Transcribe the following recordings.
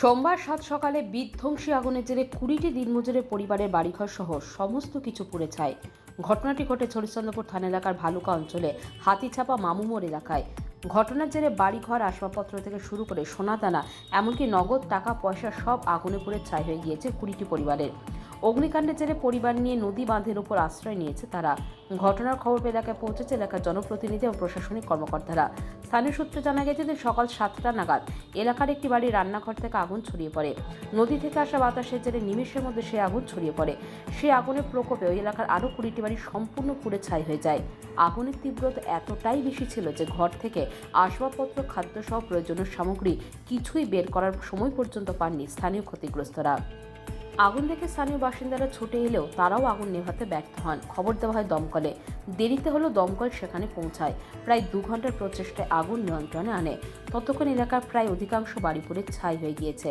সোমবার সাত সকালে বিধ্বংসী আগুনের জেরে কুড়িটি দিনমজুরের পরিবারের বাড়িঘর সহ সমস্ত কিছু পুড়ে ছায়। ঘটনাটি ঘটে হরিশ্চন্দ্রপুর থানা এলাকার ভালুকা অঞ্চলে, হাতিছাপা মামুমোর এলাকায়। ঘটনার জেরে বাড়িঘর, আসবাবপত্র থেকে শুরু করে সোনাদানা এমনকি নগদ টাকা পয়সা সব আগুনে পুড়ে ছাই হয়ে গিয়েছে কুড়িটি পরিবারের। অগ্নিকাণ্ডের জেরে পরিবার নিয়ে নদী বাঁধের উপর আশ্রয় নিয়েছে তারা। ঘটনার খবর পেয়ে এলাকায় পৌঁছেছে এলাকার জনপ্রতিনিধি ও প্রশাসনিক কর্মকর্তারা। স্থানীয় সূত্রে জানা গেছে যে সকাল সাতটা নাগাদ এলাকার একটি বাড়ির রান্নাঘর থেকে আগুন ছড়িয়ে পড়ে। নদী থেকে আসা বাতাসের জেরে নিমেষের মধ্যে সেই আগুন ছড়িয়ে পড়ে। সেই আগুনের প্রকোপে ওই এলাকার আরও কুড়িটি বাড়ি সম্পূর্ণ পুড়ে ছাই হয়ে যায়। আগুনের তীব্রতা এতটাই বেশি ছিল যে ঘর থেকে আসবাবপত্র, খাদ্যসহ প্রয়োজনীয় সামগ্রী কিছুই বের করার সময় পর্যন্ত পাননি স্থানীয় ক্ষতিগ্রস্তরা। আগুন দেখে স্থানীয় বাসিন্দারা ছুটে এলেও তারাও আগুন নেভাতে ব্যর্থ হন। খবর দেওয়া হয় দমকলে। দেরিতে হলো দমকল সেখানে পৌঁছায়। প্রায় দু ঘণ্টার প্রচেষ্টায় আগুন নিয়ন্ত্রণে আনে। ততক্ষণ এলাকার প্রায় অধিকাংশ বাড়ি পুড়ে ছাই হয়ে গিয়েছে।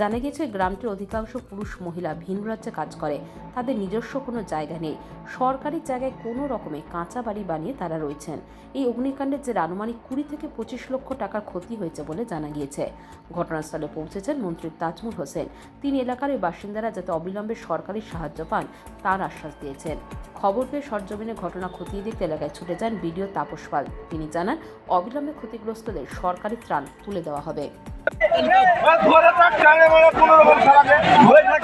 জানা গিয়েছে, গ্রামটির অধিকাংশ পুরুষ মহিলা ভিন রাজ্যে কাজ করে। তাদের নিজস্ব কোনো জায়গা নেই। সরকারি জায়গায় কোনো রকমে কাঁচা বাড়ি বানিয়ে তারা রয়েছেন। এই অগ্নিকাণ্ডের যে আনুমানিক কুড়ি থেকে পঁচিশ লক্ষ টাকার ক্ষতি হয়েছে বলে জানা গিয়েছে। ঘটনাস্থলে পৌঁছেছেন মন্ত্রী তাজমুল হোসেন। তিনি এলাকার ওই বাসিন্দারা যাতে অবিলম্বে সরকারি সাহায্য পান, তার আশ্বাস দিয়েছেন। খবর পেয়ে সরজমিনে ঘটনা খতিয়ে দেখতে এলাকায় ছুটে যান বিডিও তাপস পাল। তিনি জানান, অবিলম্বে ক্ষতিগ্রস্তদের সরকারি ত্রাণ তুলে দেওয়া হবে। ধরে থাক টানে মানে কোনো রকম ধরে থাকতে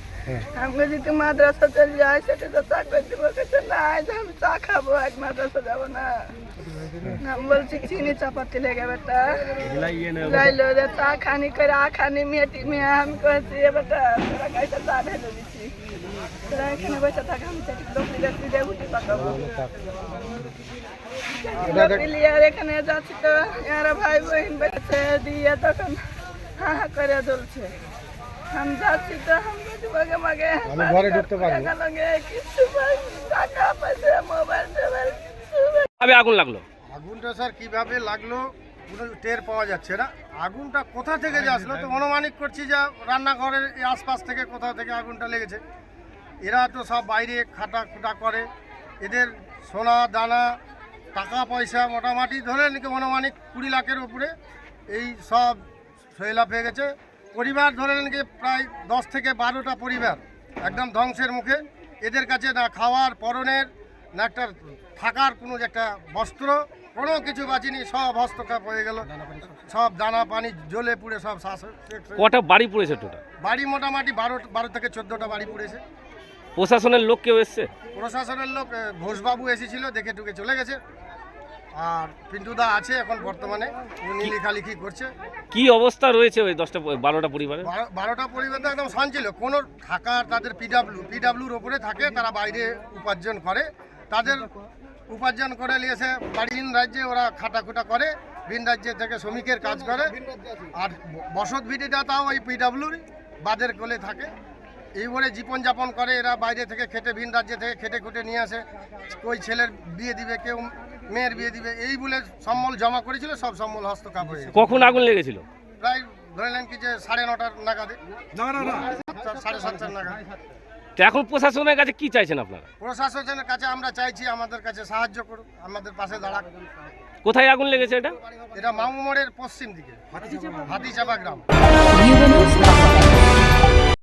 আমি যদি মাদ্রাসা চলে যাই সেটা তো চা করে দিব কিছু নাই আমি চা খাব এক মাদ্রাসা যাব না। আমি বলছি চিনি চাপাতি লেগে বেটা। লাইলো যে চা খানি করে আ খানি মেয়েটি মেয়ে। আমি করেছি এ বেটা তোরা গাইতে চা ঢেলে দিচ্ছি তোরা এখানে বসে থাক আমি চাটি লোকটি দেখছি যে উঠি পাকাবো। আর এখানে যাচ্ছি তো? এরা ভাই বোন বেঁচে দিয়ে তখন হা হা করে চলছে আমি যাচ্ছি তো আমি মাগে মাগে আমি ঘরে ঢুকতে পারব? কিছু টাকা পয়সা মোবাইল টোবাইল কিছু আগুন লাগল। আগুনটা স্যার কীভাবে লাগল কোনো টের পাওয়া যাচ্ছে না। আগুনটা কোথা থেকে যে আসলো তো অনুমানিক করছি যে রান্নাঘরের এই আশপাশ থেকে কোথাও থেকে আগুনটা লেগেছে। এরা তো সব বাইরে খাটা খুটা করে। এদের সোনা দানা টাকা পয়সা মোটামুটি ধরে নাকি অনুমানিক কুড়ি লাখের উপরে এই সব সৈলাভ হয়ে গেছে। পরিবার ধরে নাকি প্রায় দশ থেকে বারোটা পরিবার একদম ধ্বংসের মুখে। এদের কাছে না খাওয়ার পরনের না একটা থাকার কোনো একটা বস্ত্র কোনো কিছু বাঁচিনি সব হস্তক্ষেপ হয়ে গেল। সব দানা পানি জ্বলে পুড়ে সব শ্বাস কটা বাড়ি পড়েছে টোটাল বাড়ি মোটামুটি বারো বারো থেকে চোদ্দোটা বাড়ি পড়েছে। প্রশাসনের লোক কেউ এসছে? প্রশাসনের লোক ঘোষবাবু এসেছিল দেখে টুকে চলে গেছে। আর পিন্টুদা আছে এখন বর্তমানে উনি লেখালেখি করছে। কি অবস্থা রয়েছে ওই দশটা বারোটা পরিবারে? বারোটা পরিবার তো একদম শান্তিল কোনো থাকার তাদের পিডাব্লিউ পিডাব্লিউর ওপরে থাকে তারা বাইরে উপার্জন করে। তাদের উপার্জন করে নিয়ে এসে বাড়ি রাজ্যে ওরা খাটাখুটা করে ভিন রাজ্যে থেকে শ্রমিকের কাজ করে। আর বসত ভিটিটা তাও ওই পিডাব্লিউর বাদের কোলে থাকে। এইবারে জীবনযাপন করে এরা বাইরে থেকে খেটে ভিন রাজ্যে থেকে খেটে খুটে নিয়ে আসে। ওই ছেলের বিয়ে দিবে কেউ মেয়ের বিয়ে দিবে এই বলে সম্বল জমা করেছিল সব সম্বল হস্তকাপ হয়ে গেছে। কখন আগুন লেগেছিল? প্রায় ধরে নেন কি যে সাড়ে নটার নাগাদে। সাতটা, সাড়ে সাতটার নাগাদ। তো এখন প্রশাসনের কাছে কি চাইছেন আপনারা? প্রশাসনের কাছে আমরা চাইছি আমাদের কাছে সাহায্য করুন আমাদের পাশে দাঁড়াক। কোথায় আগুন লেগেছে এটা? এটা মামু মোড়ের পশ্চিম দিকে হাতিচাপা গ্রাম।